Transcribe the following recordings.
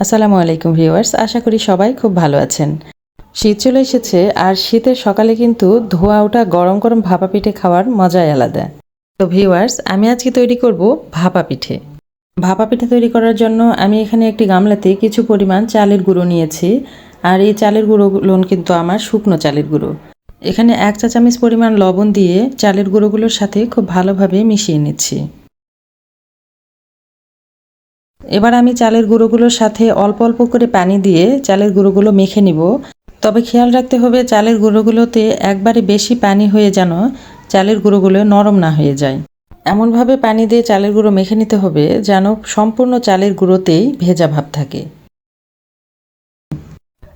আসসালামু আলাইকুম ভিউয়ার্স, আশা করি সবাই খুব ভালো আছেন। শীত চলে এসেছে আর শীতের সকালে কিন্তু ধোয়া ওঠা গরম গরম ভাপা পিঠে খাওয়ার মজাই আলাদা। তো ভিউয়ার্স, আমি আজকে তৈরি করব ভাপা পিঠে। ভাপা পিঠে তৈরি করার জন্য আমি এখানে একটি গামলাতে কিছু পরিমাণ চালের গুঁড়ো নিয়েছি আর এই চালের গুঁড়োগুলো কিন্তু আমার শুকনো চালের গুঁড়ো। এখানে এক চা চামচ পরিমাণ লবণ দিয়ে চালের গুঁড়োগুলোর সাথে খুব ভালোভাবে মিশিয়ে নিচ্ছি। এবার আমি চালের গুঁড়োগুলোর সাথে অল্প অল্প করে পানি দিয়ে চালের গুঁড়োগুলো মেখে নিব। তবে খেয়াল রাখতে হবে চালের গুঁড়োগুলোতে একবারে বেশি পানি হয়ে যেন চালের গুঁড়োগুলো নরম না হয়ে যায়। এমনভাবে পানি দিয়ে চালের গুঁড়ো মেখে নিতে হবে যেন সম্পূর্ণ চালের গুঁড়োতেই ভেজা ভাব থাকে।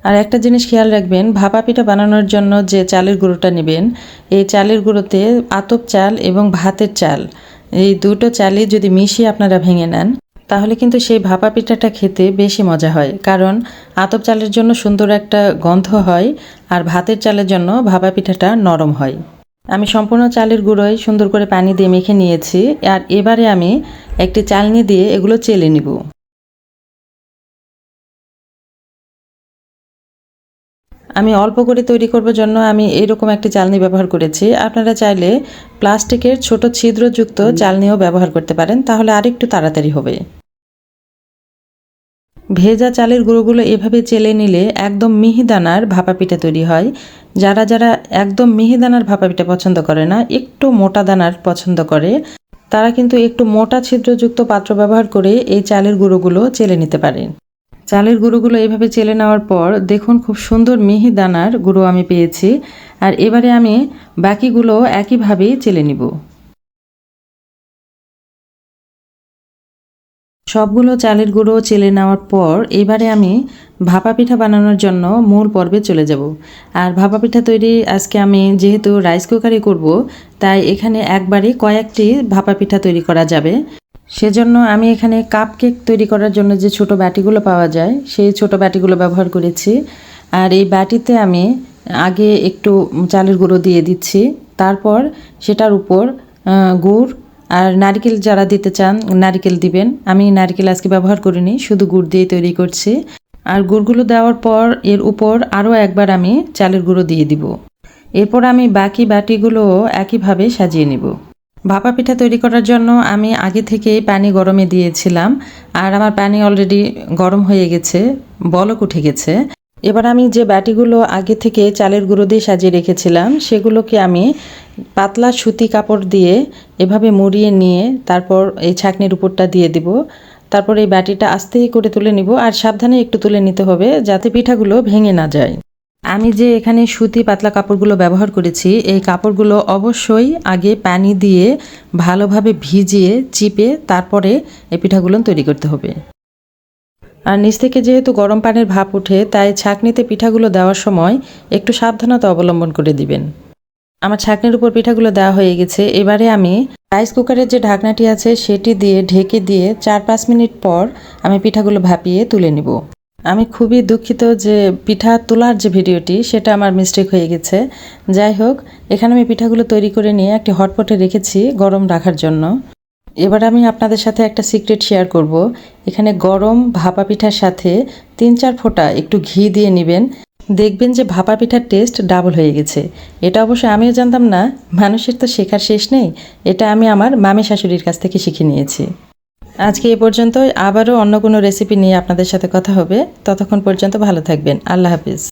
আর একটা জিনিস খেয়াল রাখবেন, ভাপা পিঠা বানানোর জন্য যে চালের গুঁড়োটা নেবেন, এই চালের গুঁড়োতে আতপ চাল এবং ভাতের চাল, এই দুটো চালই যদি মিশিয়ে আপনারা ভেঙে নেন তাহলে কিন্তু সেই ভাপা পিঠাটা খেতে বেশি মজা হয়। কারণ আতপ চালের জন্য সুন্দর একটা গন্ধ হয় আর ভাতের চালের জন্য ভাপা পিঠাটা নরম হয়। আমি সম্পূর্ণ চালের গুঁড়োয় সুন্দর করে পানি দিয়ে মেখে নিয়েছি আর এবারে আমি একটি চালনি দিয়ে এগুলো চেলে নিব। আমি অল্প করে তৈরি করবার জন্য আমি এইরকম একটি চালনি ব্যবহার করেছি। আপনারা চাইলে প্লাস্টিকের ছোট ছিদ্রযুক্ত চালনিও ব্যবহার করতে পারেন তাহলে আরেকটু তাড়াতাড়ি হবে। ভেজা চালের গুঁড়োগুলো এভাবে চেলে নিলে একদম মিহিদানার ভাপা পিঠা তৈরি হয়। যারা যারা একদম মিহিদানার ভাপা পিঠা পছন্দ করে না, একটু মোটা দানার পছন্দ করে, তারা কিন্তু একটু মোটা ছিদ্রযুক্ত পাত্র ব্যবহার করে এই চালের গুঁড়োগুলো চেলে নিতে পারেন। চালের গুঁড়োগুলো এভাবে চেলে নেওয়ার পর দেখুন খুব সুন্দর মিহি দানার গুঁড়ো আমি পেয়েছি। আর এবারে আমি বাকিগুলো একইভাবেই চেলে নিব। সবগুলো চালের গুঁড়ো চেলে নেওয়ার পর এবারে আমি ভাপা পিঠা বানানোর জন্য মূল পর্বে চলে যাব। আর ভাপা পিঠা তৈরি আজকে আমি যেহেতু রাইস কুকারে করব, তাই এখানে একবারে কয়েকটি ভাপা পিঠা তৈরি করা যাবে। সেজন্য আমি এখানে কাপ কেক তৈরি করার জন্য যে ছোট বাটিগুলো পাওয়া যায়, সেই ছোট বাটিগুলো ব্যবহার করেছি। আর এই বাটিতে আমি আগে একটু চালের গুঁড়ো দিয়ে দিচ্ছি। তারপর সেটার উপর গুড় আর নারকেল যারা দিতে চান, নারকেল দিবেন। আমি নারকেল আজকে ব্যবহার করিনি, শুধু গুড় দিয়ে তৈরি করছি। আর গুড়গুলো দেওয়ার পর, এর উপর আরও একবার আমি চালের গুঁড়ো দিয়ে দিব। এরপর আমি বাকি বাটিগুলো একইভাবে সাজিয়ে নিব। ভাপা পিঠা তৈরি করার জন্য আমি আগে থেকেই পানি গরমে দিয়েছিলাম। আর আমার পানি অলরেডি গরম হয়ে গেছে, বলক উঠে গেছে। এবার আমি যে বাটিগুলো আগে থেকে চালের গুঁড়ো দিয়ে সাজিয়ে রেখেছিলাম, সেগুলোকে আমি পাতলা সুতি কাপড় দিয়ে এভাবে মুড়িয়ে নিয়ে তারপর এই ছাকনির উপরটা দিয়ে দিব। তারপর এই বাটিটা আস্তে করে তুলে নিব আর সাবধানে একটু তুলে নিতে হবে যাতে পিঠাগুলো ভেঙে না যায়। আমি যে এখানে সুতি পাতলা কাপড়গুলো ব্যবহার করেছি, এই কাপড়গুলো অবশ্যই আগে পানি দিয়ে ভালোভাবে ভিজিয়ে, চিপে তারপরে এই পিঠাগুলো তৈরি করতে হবে। আর নিচ থেকে যেহেতু গরম পানির ভাপ ওঠে, তাই ছাঁকনিতে পিঠাগুলো দেওয়ার সময় একটু সাবধানতা অবলম্বন করে দিবেন। আমার ছাঁকনির উপর পিঠাগুলো দেওয়া হয়ে গেছে। এবারে আমি রাইস কুকারের যে ঢাকনাটি আছে, সেটি দিয়ে ঢেকে দিয়ে চার পাঁচ মিনিট পর আমি পিঠাগুলো ভাপিয়ে তুলে নিব। আমি খুবই দুঃখিত যে পিঠা তোলার যে ভিডিওটি, সেটা আমার মিস্টেক হয়ে গেছে। যাই হোক, এখানে আমি পিঠাগুলো তৈরি করে নিয়ে একটি হটপটে রেখেছি গরম রাখার জন্য। এবার আমি আপনাদের সাথে একটা সিক্রেট শেয়ার করব। এখানে গরম ভাপা পিঠার সাথে তিন চার ফোঁটা একটু ঘি দিয়ে নেবেন। দেখবেন যে ভাপা পিঠার টেস্ট ডাবল হয়ে গেছে। এটা অবশ্য আমিও জানতাম না, মানুষের তো শেখার শেষ নেই। এটা আমি আমার মামি শাশুড়ির কাছ থেকে শিখে নিয়েছি। আজকে এ পর্যন্ত আবারও অন্য কোনো রেসিপি নিয়ে আপনাদের সাথে কথা হবে। ততক্ষণ পর্যন্ত ভালো থাকবেন। আল্লাহ হাফিজ।